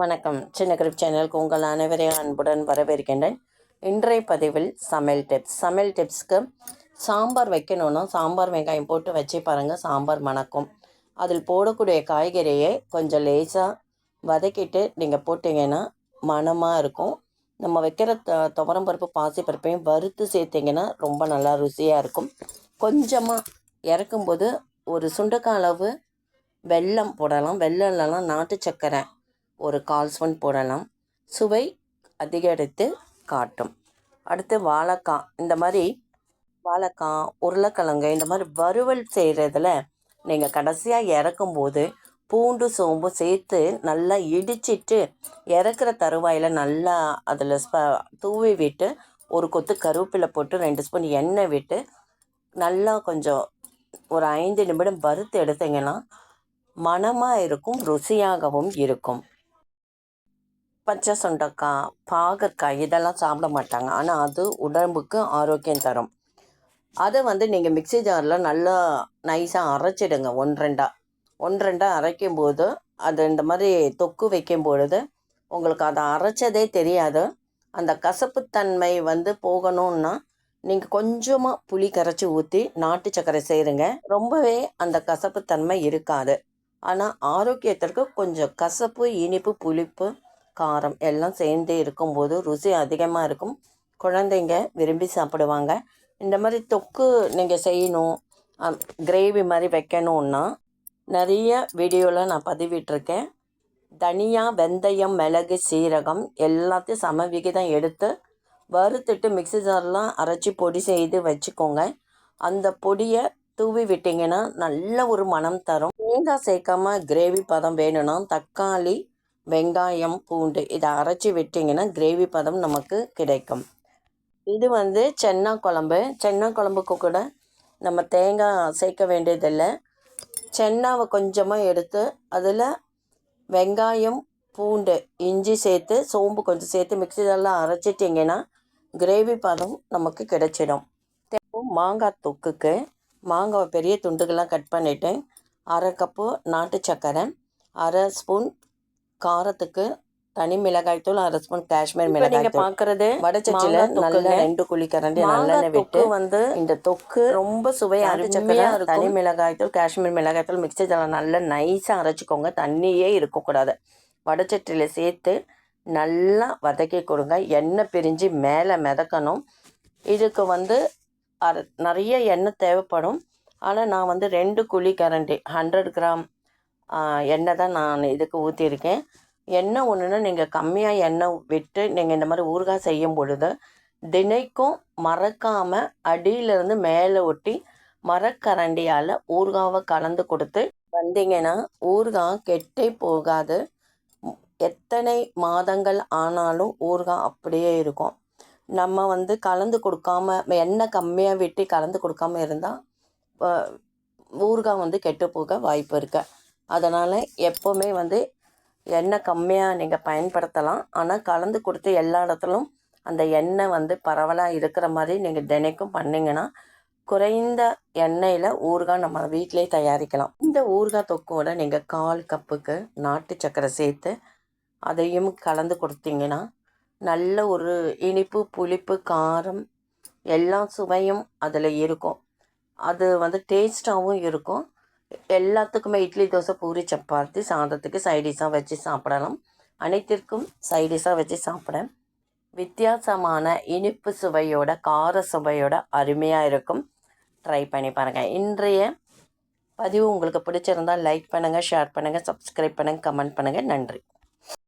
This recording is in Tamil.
வணக்கம். சின்ன கிரிப் சேனலுக்கு உங்கள் அனைவரையும் அன்புடன் வரவேற்கின்றேன். இன்றைய பதிவில் சமையல் டிப்ஸ் சமையல் டிப்ஸ்க்கு சாம்பார் வைக்கணுன்னா சாம்பார் வெங்காயம் போட்டு வச்சு பாருங்கள் சாம்பார் மணக்கும். அதில் போடக்கூடிய காய்கறியை கொஞ்சம் லேசாக வதக்கிட்டு நீங்கள் போட்டிங்கன்னா மணமாக இருக்கும். நம்ம வைக்கிற த துவரம் பருப்பு வறுத்து சேர்த்திங்கன்னா ரொம்ப நல்லா ருசியாக இருக்கும். கொஞ்சமாக இறக்கும்போது ஒரு சுண்டக்காய் அளவு வெல்லம் போடலாம். வெல்லம் இல்லைனா நாட்டு சர்க்கரை ஒரு கால் ஸ்பூன் போடலாம். சுவை அதிகரித்து காட்டும். அடுத்து வாழைக்காய். இந்த மாதிரி வாழைக்காய் உருளைக்கிழங்கு இந்த மாதிரி வறுவல் செய்கிறதுல நீங்கள் கடைசியாக இறக்கும்போது பூண்டு சோம்பு சேர்த்து நல்லா இடிச்சிட்டு இறக்குற தருவாயில் நல்லா அதில் ஸ்ப தூவி விட்டு ஒரு கொத்து கருவேப்பிலை போட்டு ரெண்டு ஸ்பூன் எண்ணெய் விட்டு நல்லா கொஞ்சம் ஒரு ஐந்து நிமிடம் வறுத்து எடுத்தீங்கன்னா மணமாக இருக்கும் ருசியாகவும் இருக்கும். பச்சை சுண்டக்காய் பாகற்காய் இதெல்லாம் சாப்பிட மாட்டாங்க. ஆனால் அது உடம்புக்கு ஆரோக்கியம் தரும். அதை வந்து நீங்கள் மிக்சி ஜாரில் நல்லா நைஸாக அரைச்சிடுங்க ஒன்றெண்டாக ஒன்றெண்டாக அரைக்கும் போது அது இந்த மாதிரி தொக்கு வைக்கும் பொழுது உங்களுக்கு அதை அரைச்சதே தெரியாது. அந்த கசப்புத்தன்மை வந்து போகணும்னா நீங்கள் கொஞ்சமாக புளி கரைச்சி ஊற்றி நாட்டு சர்க்கரை செய்கிறீங்க ரொம்பவே அந்த கசப்புத்தன்மை இருக்காது. ஆனால் ஆரோக்கியத்திற்கு கொஞ்சம் கசப்பு இனிப்பு புளிப்பு காரம் எல்லாம் சேர்ந்து இருக்கும்போது ருசி அதிகமாக இருக்கும். குழந்தைங்க விரும்பி சாப்பிடுவாங்க. இந்த மாதிரி தொக்கு நீங்கள் செய்யணும். கிரேவி மாதிரி வைக்கணுன்னா நிறைய வீடியோவில் நான் பதிவிட்டிருக்கேன். தனியா வெந்தயம் மிளகு சீரகம் எல்லாத்தையும் சம விகிதம் எடுத்து வறுத்துட்டு மிக்சி ஜார்லாம் அரைச்சி பொடி செய்து வச்சுக்கோங்க. அந்த பொடியை தூவி விட்டிங்கன்னா நல்ல ஒரு மனம் தரும். தேங்காய் சேர்க்காம கிரேவி பதம் வேணும்னா தக்காளி வெங்காயம் பூண்டு இதை அரைச்சி விட்டிங்கன்னா கிரேவி பதம் நமக்கு கிடைக்கும். இது வந்து சென்னா குழம்பு. சென்னா குழம்புக்கு கூட நம்ம தேங்காய் சேர்க்க வேண்டியதில்லை. சென்னாவை கொஞ்சமாக எடுத்து அதில் வெங்காயம் பூண்டு இஞ்சி சேர்த்து சோம்பு கொஞ்சம் சேர்த்து மிக்சிலெல்லாம் அரைச்சிட்டிங்கன்னா கிரேவி பதம் நமக்கு கிடைச்சிடும். மாங்காய் தொக்குக்கு மாங்காவை பெரிய துண்டுகள்லாம் கட் பண்ணிவிட்டு அரை கப்பு நாட்டு சக்கரை அரை ஸ்பூன் காரத்துக்கு தனி மிளகாய் தூள் அரை ஸ்பூன் காஷ்மீர் மிளகாய் நீங்க பாக்குறது வடச்சட்டில நல்ல ரெண்டு குழிக்கரண்டி நல்லெண்ணெய் விட்டு வந்து இந்த தொக்கு ரொம்ப சுவையா அரைச்சக்கரை தனி மிளகாய் தூள் காஷ்மீர் மிளகாய் தூள் மிக்சி ஜாரில் நல்லா நைஸாக அரைச்சிக்கோங்க. தண்ணியே இருக்கக்கூடாது. வடச்சட்டியில் சேர்த்து நல்லா வதக்கி கொடுங்க. எண்ணெய் பிரிஞ்சு மேலே மிதக்கணும். இதுக்கு வந்து நிறைய எண்ணெய் தேவைப்படும். ஆனால் நான் வந்து ரெண்டு குழி கரண்டி ஹண்ட்ரட் கிராம் எண்ணெய் தான் நான் இதுக்கு ஊற்றிருக்கேன் எண்ணெய் ஒன்றுனா நீங்கள் கம்மியாக எண்ணெய் விட்டு நீங்கள் இந்த மாதிரி ஊறுகாய் செய்யும் பொழுது தினைக்கும் மறக்காமல் அடியிலேருந்து மேலே ஒட்டி மரக்கரண்டியால் ஊறுகாவை கலந்து கொடுத்து வந்தீங்கன்னா ஊறுகாய் கெட்டே போகாது. எத்தனை மாதங்கள் ஆனாலும் ஊறுகாய் அப்படியே இருக்கும். நம்ம வந்து கலந்து கொடுக்காம எண்ணெய் கம்மியாக விட்டு கலந்து கொடுக்காம இருந்தால் ஊறுகாய் வந்து கெட்டு போக வாய்ப்பு இருக்குது அதனால் எப்போவுமே வந்து எண்ணெய் கம்மியாக நீங்கள் பயன்படுத்தலாம். ஆனால் கலந்து கொடுத்து எல்லா இடத்துலும் அந்த எண்ணெய் வந்து பரவலாக இருக்கிற மாதிரி நீங்கள் தினைக்கும் பண்ணிங்கன்னா குறைந்த எண்ணெயில் ஊறுகாய் நம்ம வீட்டிலே தயாரிக்கலாம். இந்த ஊறுகாய் தொக்கோட நீங்கள் கால் கப்புக்கு நாட்டு சக்கரை சேர்த்து அதையும் கலந்து கொடுத்தீங்கன்னா நல்ல ஒரு இனிப்பு புளிப்பு காரம் எல்லா சுவையும் அதில் இருக்கும். அது வந்து டேஸ்ட்டாகவும் இருக்கும். எல்லாத்துக்குமே இட்லி தோசை பூரி சப்பாத்தி சாதத்துக்கு சைடிஷாக வச்சு சாப்பிடலாம். அனைத்திற்கும் சைடிஷாக வச்சு சாப்பிட வித்தியாசமான இனிப்பு சுவையோட கார சுவையோட அருமையாக இருக்கும். ட்ரை பண்ணி பாருங்கள் இன்றைய பதிவு உங்களுக்கு பிடிச்சிருந்தால் லைக் பண்ணுங்கள் ஷேர் பண்ணுங்கள் சப்ஸ்கிரைப் பண்ணுங்கள் கமெண்ட் பண்ணுங்கள் நன்றி.